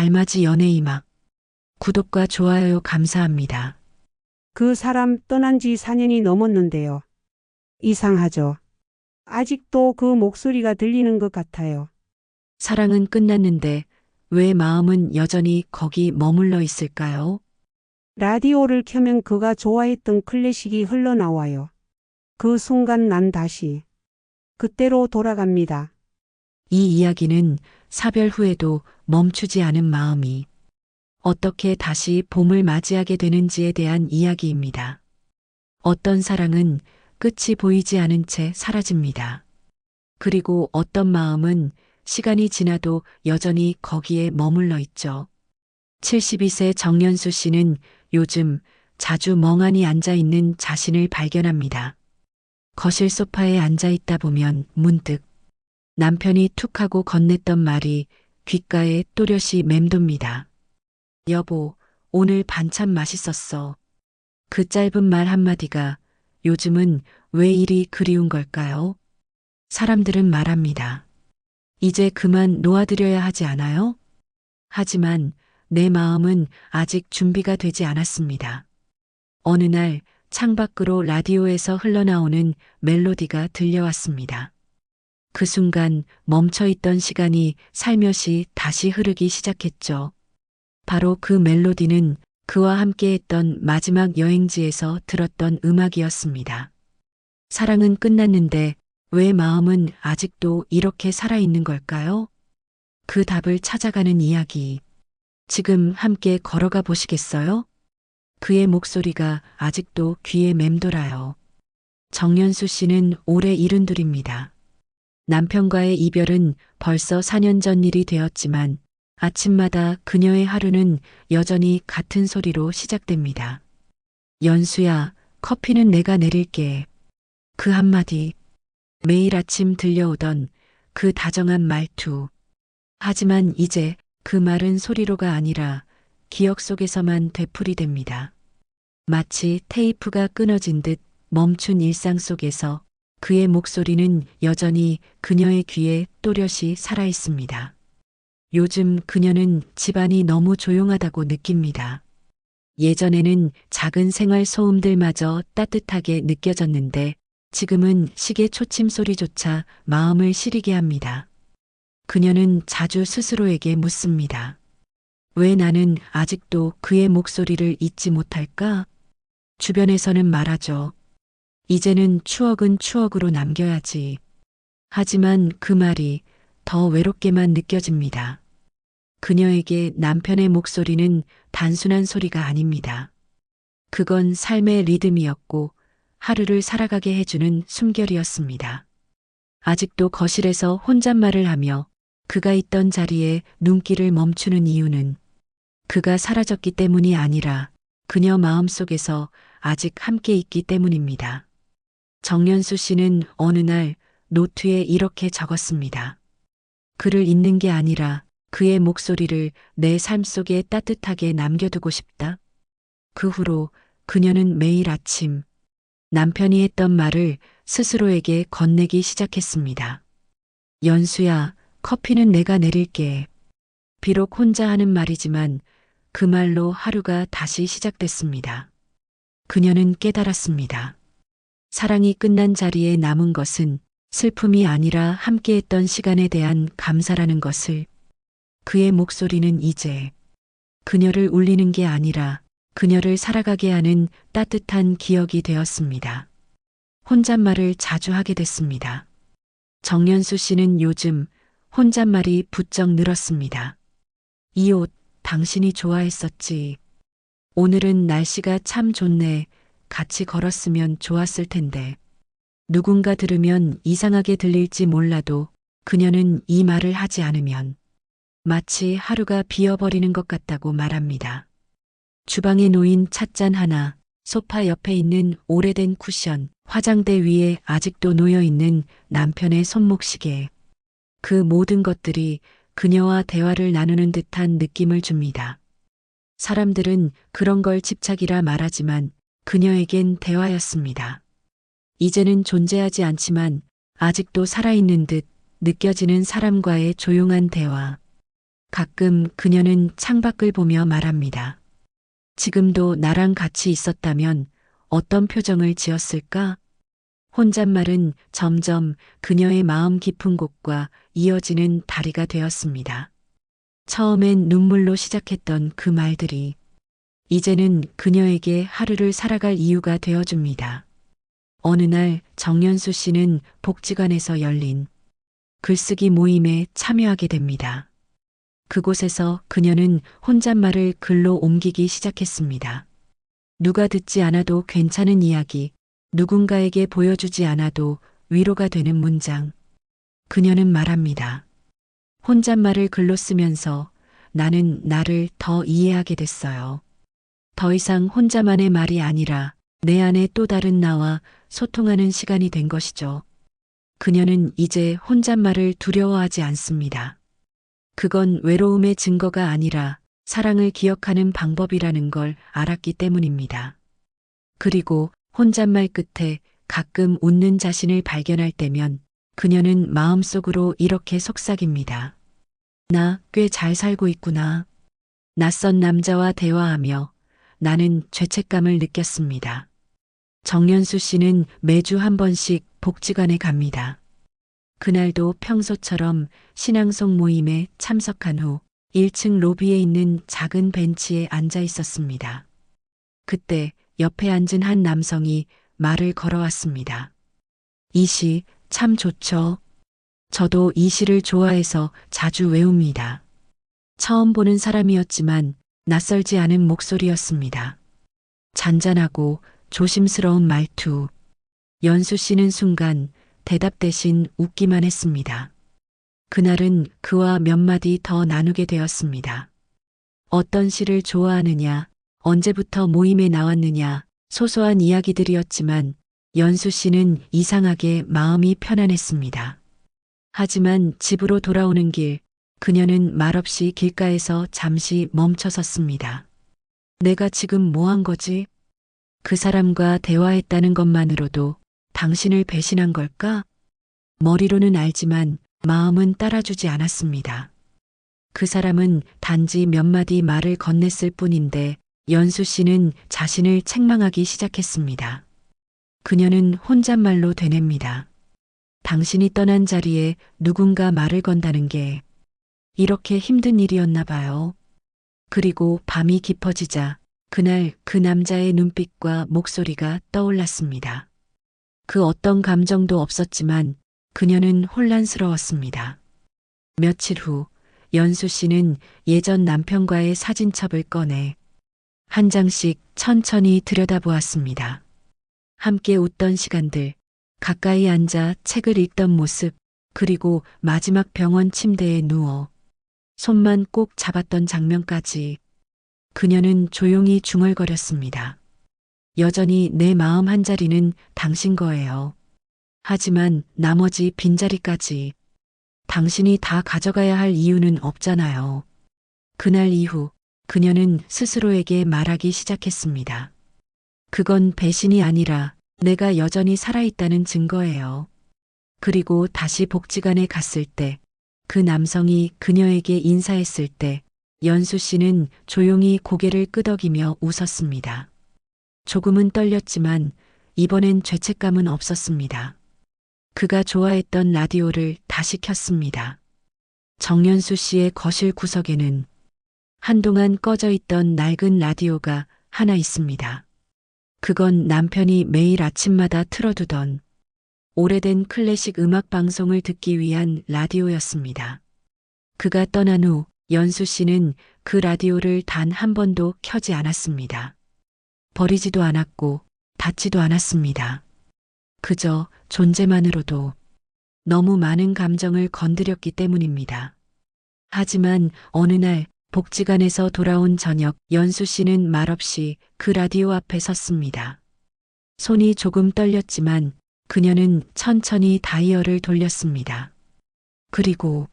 달맞이 연애이막 구독과 좋아요 감사합니다. 그 사람 떠난 지 4년이 넘었는데요. 이상하죠. 아직도 그 목소리가 들리는 것 같아요. 사랑은 끝났는데 왜 마음은 여전히 거기 머물러 있을까요? 라디오를 켜면 그가 좋아했던 클래식이 흘러나와요. 그 순간 난 다시 그때로 돌아갑니다. 이 이야기는 사별 후에도 멈추지 않은 마음이 어떻게 다시 봄을 맞이하게 되는지에 대한 이야기입니다. 어떤 사랑은 끝이 보이지 않은 채 사라집니다. 그리고 어떤 마음은 시간이 지나도 여전히 거기에 머물러 있죠. 72세 정연수 씨는 요즘 자주 멍하니 앉아 있는 자신을 발견합니다. 거실 소파에 앉아 있다 보면 문득 남편이 툭 하고 건넸던 말이 귓가에 또렷이 맴돕니다. 여보, 오늘 반찬 맛있었어. 그 짧은 말 한마디가 요즘은 왜 이리 그리운 걸까요? 사람들은 말합니다. 이제 그만 놓아드려야 하지 않아요? 하지만 내 마음은 아직 준비가 되지 않았습니다. 어느 날 창밖으로 라디오에서 흘러나오는 멜로디가 들려왔습니다. 그 순간 멈춰있던 시간이 살며시 다시 흐르기 시작했죠. 바로 그 멜로디는 그와 함께 했던 마지막 여행지에서 들었던 음악이었습니다. 사랑은 끝났는데 왜 마음은 아직도 이렇게 살아있는 걸까요? 그 답을 찾아가는 이야기. 지금 함께 걸어가 보시겠어요? 그의 목소리가 아직도 귀에 맴돌아요. 정연수 씨는 올해 일흔둘입니다. 남편과의 이별은 벌써 4년 전 일이 되었지만 아침마다 그녀의 하루는 여전히 같은 소리로 시작됩니다. 연수야, 커피는 내가 내릴게. 그 한마디. 매일 아침 들려오던 그 다정한 말투. 하지만 이제 그 말은 소리로가 아니라 기억 속에서만 되풀이됩니다. 마치 테이프가 끊어진 듯 멈춘 일상 속에서 그의 목소리는 여전히 그녀의 귀에 또렷이 살아 있습니다. 요즘 그녀는 집안이 너무 조용하다고 느낍니다. 예전에는 작은 생활 소음들마저 따뜻하게 느껴졌는데 지금은 시계 초침 소리조차 마음을 시리게 합니다. 그녀는 자주 스스로에게 묻습니다. 왜 나는 아직도 그의 목소리를 잊지 못할까? 주변에서는 말하죠. 이제는 추억은 추억으로 남겨야지. 하지만 그 말이 더 외롭게만 느껴집니다. 그녀에게 남편의 목소리는 단순한 소리가 아닙니다. 그건 삶의 리듬이었고 하루를 살아가게 해주는 숨결이었습니다. 아직도 거실에서 혼잣말을 하며 그가 있던 자리에 눈길을 멈추는 이유는 그가 사라졌기 때문이 아니라 그녀 마음속에서 아직 함께 있기 때문입니다. 정연수 씨는 어느 날 노트에 이렇게 적었습니다. 그를 잊는 게 아니라 그의 목소리를 내 삶 속에 따뜻하게 남겨두고 싶다. 그 후로 그녀는 매일 아침 남편이 했던 말을 스스로에게 건네기 시작했습니다. 연수야, 커피는 내가 내릴게. 비록 혼자 하는 말이지만 그 말로 하루가 다시 시작됐습니다. 그녀는 깨달았습니다. 사랑이 끝난 자리에 남은 것은 슬픔이 아니라 함께했던 시간에 대한 감사라는 것을 그의 목소리는 이제 그녀를 울리는 게 아니라 그녀를 살아가게 하는 따뜻한 기억이 되었습니다. 혼잣말을 자주 하게 됐습니다. 정연수 씨는 요즘 혼잣말이 부쩍 늘었습니다. 이 옷 당신이 좋아했었지. 오늘은 날씨가 참 좋네. 같이 걸었으면 좋았을 텐데. 누군가 들으면 이상하게 들릴지 몰라도 그녀는 이 말을 하지 않으면 마치 하루가 비어버리는 것 같다고 말합니다. 주방에 놓인 찻잔 하나, 소파 옆에 있는 오래된 쿠션, 화장대 위에 아직도 놓여 있는 남편의 손목시계. 그 모든 것들이 그녀와 대화를 나누는 듯한 느낌을 줍니다. 사람들은 그런 걸 집착이라 말하지만 그녀에겐 대화였습니다. 이제는 존재하지 않지만 아직도 살아있는 듯 느껴지는 사람과의 조용한 대화. 가끔 그녀는 창밖을 보며 말합니다. 지금도 나랑 같이 있었다면 어떤 표정을 지었을까? 혼잣말은 점점 그녀의 마음 깊은 곳과 이어지는 다리가 되었습니다. 처음엔 눈물로 시작했던 그 말들이 이제는 그녀에게 하루를 살아갈 이유가 되어줍니다. 어느 날 정연수 씨는 복지관에서 열린 글쓰기 모임에 참여하게 됩니다. 그곳에서 그녀는 혼잣말을 글로 옮기기 시작했습니다. 누가 듣지 않아도 괜찮은 이야기, 누군가에게 보여주지 않아도 위로가 되는 문장. 그녀는 말합니다. 혼잣말을 글로 쓰면서 나는 나를 더 이해하게 됐어요. 더 이상 혼자만의 말이 아니라 내 안에 또 다른 나와 소통하는 시간이 된 것이죠. 그녀는 이제 혼잣말을 두려워하지 않습니다. 그건 외로움의 증거가 아니라 사랑을 기억하는 방법이라는 걸 알았기 때문입니다. 그리고 혼잣말 끝에 가끔 웃는 자신을 발견할 때면 그녀는 마음속으로 이렇게 속삭입니다. 나 꽤 잘 살고 있구나. 낯선 남자와 대화하며 나는 죄책감을 느꼈습니다. 정연수 씨는 매주 한 번씩 복지관에 갑니다. 그날도 평소처럼 신앙송 모임에 참석한 후 1층 로비에 있는 작은 벤치에 앉아 있었습니다. 그때 옆에 앉은 한 남성이 말을 걸어왔습니다. 이 시 참 좋죠. 저도 이 시를 좋아해서 자주 외웁니다. 처음 보는 사람이었지만 낯설지 않은 목소리였습니다. 잔잔하고 조심스러운 말투. 연수 씨는 순간 대답 대신 웃기만 했습니다. 그날은 그와 몇 마디 더 나누게 되었습니다. 어떤 시를 좋아하느냐, 언제부터 모임에 나왔느냐, 소소한 이야기들이었지만 연수 씨는 이상하게 마음이 편안했습니다. 하지만 집으로 돌아오는 길, 그녀는 말없이 길가에서 잠시 멈춰 섰습니다. 내가 지금 뭐 한 거지? 그 사람과 대화했다는 것만으로도 당신을 배신한 걸까? 머리로는 알지만 마음은 따라주지 않았습니다. 그 사람은 단지 몇 마디 말을 건넸을 뿐인데 연수 씨는 자신을 책망하기 시작했습니다. 그녀는 혼잣말로 되냅니다. 당신이 떠난 자리에 누군가 말을 건다는 게 이렇게 힘든 일이었나 봐요. 그리고 밤이 깊어지자 그날 그 남자의 눈빛과 목소리가 떠올랐습니다. 그 어떤 감정도 없었지만 그녀는 혼란스러웠습니다. 며칠 후 연수 씨는 예전 남편과의 사진첩을 꺼내 한 장씩 천천히 들여다보았습니다. 함께 웃던 시간들, 가까이 앉아 책을 읽던 모습, 그리고 마지막 병원 침대에 누워 손만 꼭 잡았던 장면까지 그녀는 조용히 중얼거렸습니다. 여전히 내 마음 한 자리는 당신 거예요. 하지만 나머지 빈자리까지 당신이 다 가져가야 할 이유는 없잖아요. 그날 이후 그녀는 스스로에게 말하기 시작했습니다. 그건 배신이 아니라 내가 여전히 살아있다는 증거예요. 그리고 다시 복지관에 갔을 때 그 남성이 그녀에게 인사했을 때 연수 씨는 조용히 고개를 끄덕이며 웃었습니다. 조금은 떨렸지만 이번엔 죄책감은 없었습니다. 그가 좋아했던 라디오를 다시 켰습니다. 정연수 씨의 거실 구석에는 한동안 꺼져 있던 낡은 라디오가 하나 있습니다. 그건 남편이 매일 아침마다 틀어두던 오래된 클래식 음악 방송을 듣기 위한 라디오였습니다. 그가 떠난 후 연수 씨는 그 라디오를 단 한 번도 켜지 않았습니다. 버리지도 않았고 닫지도 않았습니다. 그저 존재만으로도 너무 많은 감정을 건드렸기 때문입니다. 하지만 어느 날 복지관에서 돌아온 저녁 연수 씨는 말없이 그 라디오 앞에 섰습니다. 손이 조금 떨렸지만 그녀는 천천히 다이얼을 돌렸습니다. 그리고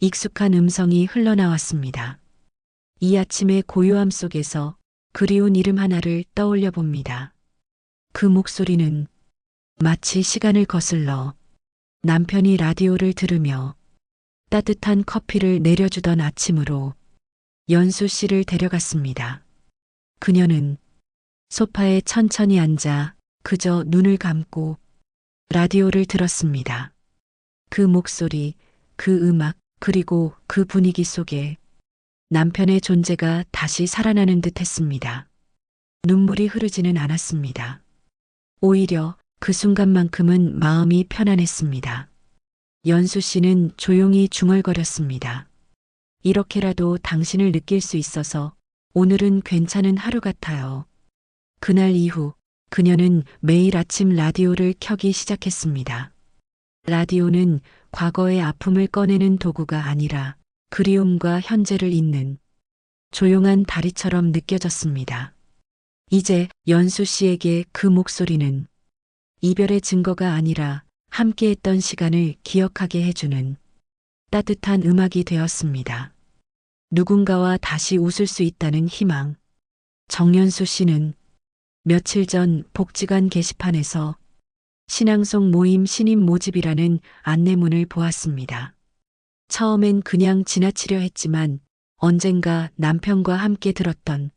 익숙한 음성이 흘러나왔습니다. 이 아침의 고요함 속에서 그리운 이름 하나를 떠올려 봅니다. 그 목소리는 마치 시간을 거슬러 남편이 라디오를 들으며 따뜻한 커피를 내려주던 아침으로 연수 씨를 데려갔습니다. 그녀는 소파에 천천히 앉아 그저 눈을 감고 라디오를 들었습니다. 그 목소리, 그 음악, 그리고 그 분위기 속에 남편의 존재가 다시 살아나는 듯 했습니다. 눈물이 흐르지는 않았습니다. 오히려 그 순간만큼은 마음이 편안했습니다. 연수 씨는 조용히 중얼거렸습니다. 이렇게라도 당신을 느낄 수 있어서 오늘은 괜찮은 하루 같아요. 그날 이후 그녀는 매일 아침 라디오를 켜기 시작했습니다. 라디오는 과거의 아픔을 꺼내는 도구가 아니라 그리움과 현재를 잇는 조용한 다리처럼 느껴졌습니다. 이제 연수 씨에게 그 목소리는 이별의 증거가 아니라 함께했던 시간을 기억하게 해주는 따뜻한 음악이 되었습니다. 누군가와 다시 웃을 수 있다는 희망. 정연수 씨는 며칠 전 복지관 게시판에서 신앙송 모임 신임 모집이라는 안내문을 보았습니다. 처음엔 그냥 지나치려 했지만 언젠가 남편과 함께 들었던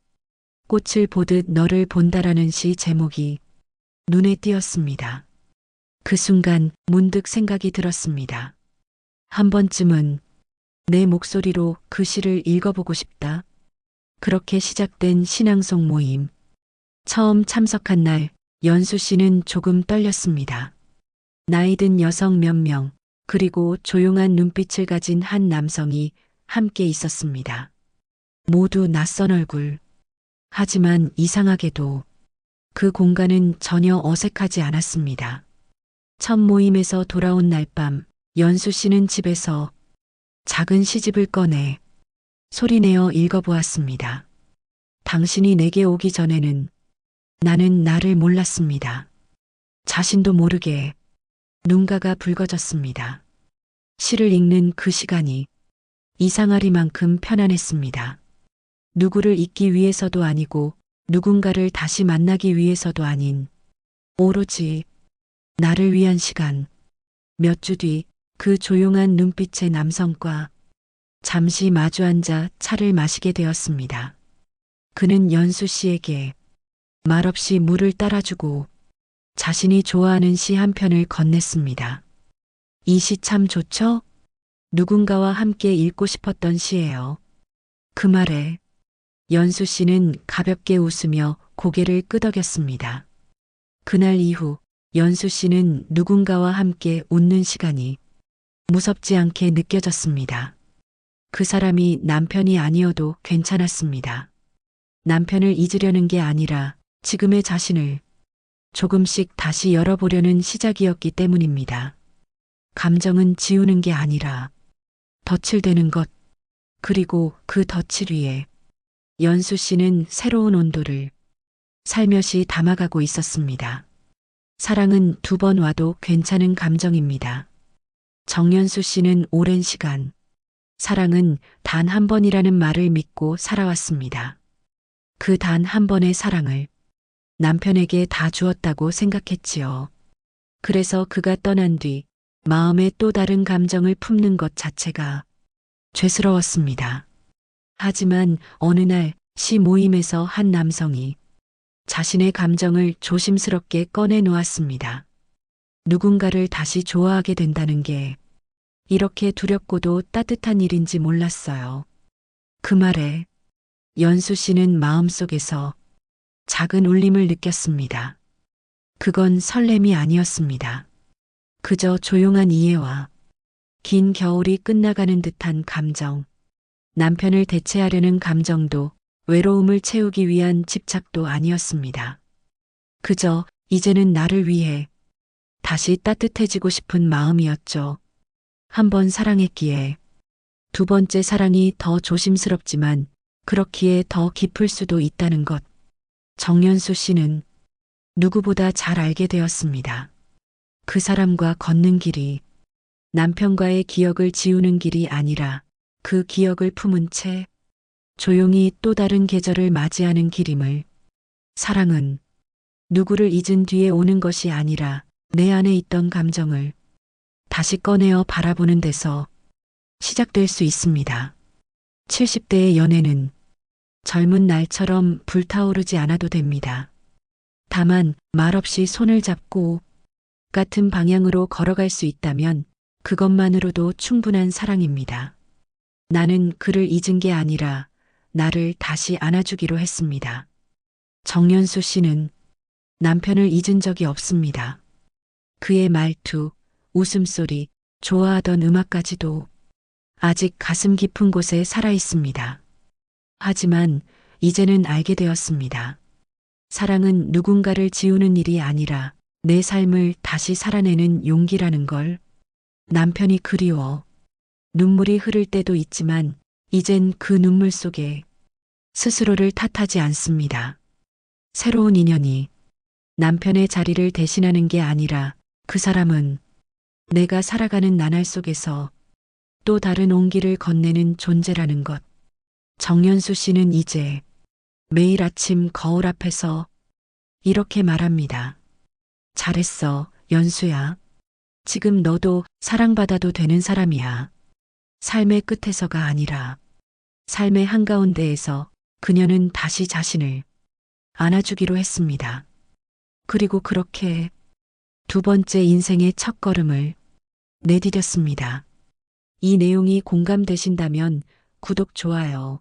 꽃을 보듯 너를 본다라는 시 제목이 눈에 띄었습니다. 그 순간 문득 생각이 들었습니다. 한 번쯤은 내 목소리로 그 시를 읽어보고 싶다. 그렇게 시작된 신앙송 모임. 처음 참석한 날 연수 씨는 조금 떨렸습니다. 나이든 여성 몇 명, 그리고 조용한 눈빛을 가진 한 남성이 함께 있었습니다. 모두 낯선 얼굴. 하지만 이상하게도 그 공간은 전혀 어색하지 않았습니다. 첫 모임에서 돌아온 날 밤 연수 씨는 집에서 작은 시집을 꺼내 소리내어 읽어보았습니다. 당신이 내게 오기 전에는 나는 나를 몰랐습니다. 자신도 모르게 눈가가 붉어졌습니다. 시를 읽는 그 시간이 이상하리만큼 편안했습니다. 누구를 잊기 위해서도 아니고 누군가를 다시 만나기 위해서도 아닌 오로지 나를 위한 시간. 몇 주 뒤 그 조용한 눈빛의 남성과 잠시 마주 앉아 차를 마시게 되었습니다. 그는 연수 씨에게 말없이 물을 따라주고 자신이 좋아하는 시 한 편을 건넸습니다. 이 시 참 좋죠? 누군가와 함께 읽고 싶었던 시예요. 그 말에 연수 씨는 가볍게 웃으며 고개를 끄덕였습니다. 그날 이후 연수 씨는 누군가와 함께 웃는 시간이 무섭지 않게 느껴졌습니다. 그 사람이 남편이 아니어도 괜찮았습니다. 남편을 잊으려는 게 아니라 지금의 자신을 조금씩 다시 열어보려는 시작이었기 때문입니다. 감정은 지우는 게 아니라 덧칠되는 것, 그리고 그 덧칠 위에 연수 씨는 새로운 온도를 살며시 담아가고 있었습니다. 사랑은 두 번 와도 괜찮은 감정입니다. 정연수 씨는 오랜 시간 사랑은 단 한 번이라는 말을 믿고 살아왔습니다. 그 단 한 번의 사랑을 남편에게 다 주었다고 생각했지요. 그래서 그가 떠난 뒤 마음에 또 다른 감정을 품는 것 자체가 죄스러웠습니다. 하지만 어느 날 시 모임에서 한 남성이 자신의 감정을 조심스럽게 꺼내 놓았습니다. 누군가를 다시 좋아하게 된다는 게 이렇게 두렵고도 따뜻한 일인지 몰랐어요. 그 말에 연수 씨는 마음속에서 작은 울림을 느꼈습니다. 그건 설렘이 아니었습니다. 그저 조용한 이해와 긴 겨울이 끝나가는 듯한 감정, 남편을 대체하려는 감정도 외로움을 채우기 위한 집착도 아니었습니다. 그저 이제는 나를 위해 다시 따뜻해지고 싶은 마음이었죠. 한 번 사랑했기에 두 번째 사랑이 더 조심스럽지만 그렇기에 더 깊을 수도 있다는 것. 정연수 씨는 누구보다 잘 알게 되었습니다. 그 사람과 걷는 길이 남편과의 기억을 지우는 길이 아니라 그 기억을 품은 채 조용히 또 다른 계절을 맞이하는 길임을 사랑은 누구를 잊은 뒤에 오는 것이 아니라 내 안에 있던 감정을 다시 꺼내어 바라보는 데서 시작될 수 있습니다. 70대의 연애는 젊은 날처럼 불타오르지 않아도 됩니다. 다만 말없이 손을 잡고 같은 방향으로 걸어갈 수 있다면 그것만으로도 충분한 사랑입니다. 나는 그를 잊은 게 아니라 나를 다시 안아주기로 했습니다. 정연수 씨는 남편을 잊은 적이 없습니다. 그의 말투, 웃음소리, 좋아하던 음악까지도 아직 가슴 깊은 곳에 살아 있습니다. 하지만 이제는 알게 되었습니다. 사랑은 누군가를 지우는 일이 아니라 내 삶을 다시 살아내는 용기라는 걸 남편이 그리워 눈물이 흐를 때도 있지만 이젠 그 눈물 속에 스스로를 탓하지 않습니다. 새로운 인연이 남편의 자리를 대신하는 게 아니라 그 사람은 내가 살아가는 나날 속에서 또 다른 온기를 건네는 존재라는 것. 정연수 씨는 이제 매일 아침 거울 앞에서 이렇게 말합니다. 잘했어, 연수야. 지금 너도 사랑받아도 되는 사람이야. 삶의 끝에서가 아니라 삶의 한가운데에서 그녀는 다시 자신을 안아주기로 했습니다. 그리고 그렇게 두 번째 인생의 첫 걸음을 내디뎠습니다. 이 내용이 공감되신다면 구독, 좋아요,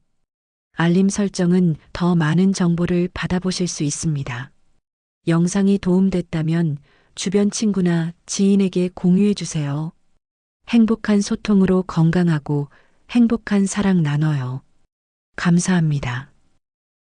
알림 설정은 더 많은 정보를 받아보실 수 있습니다. 영상이 도움됐다면 주변 친구나 지인에게 공유해 주세요. 행복한 소통으로 건강하고 행복한 사랑 나눠요. 감사합니다.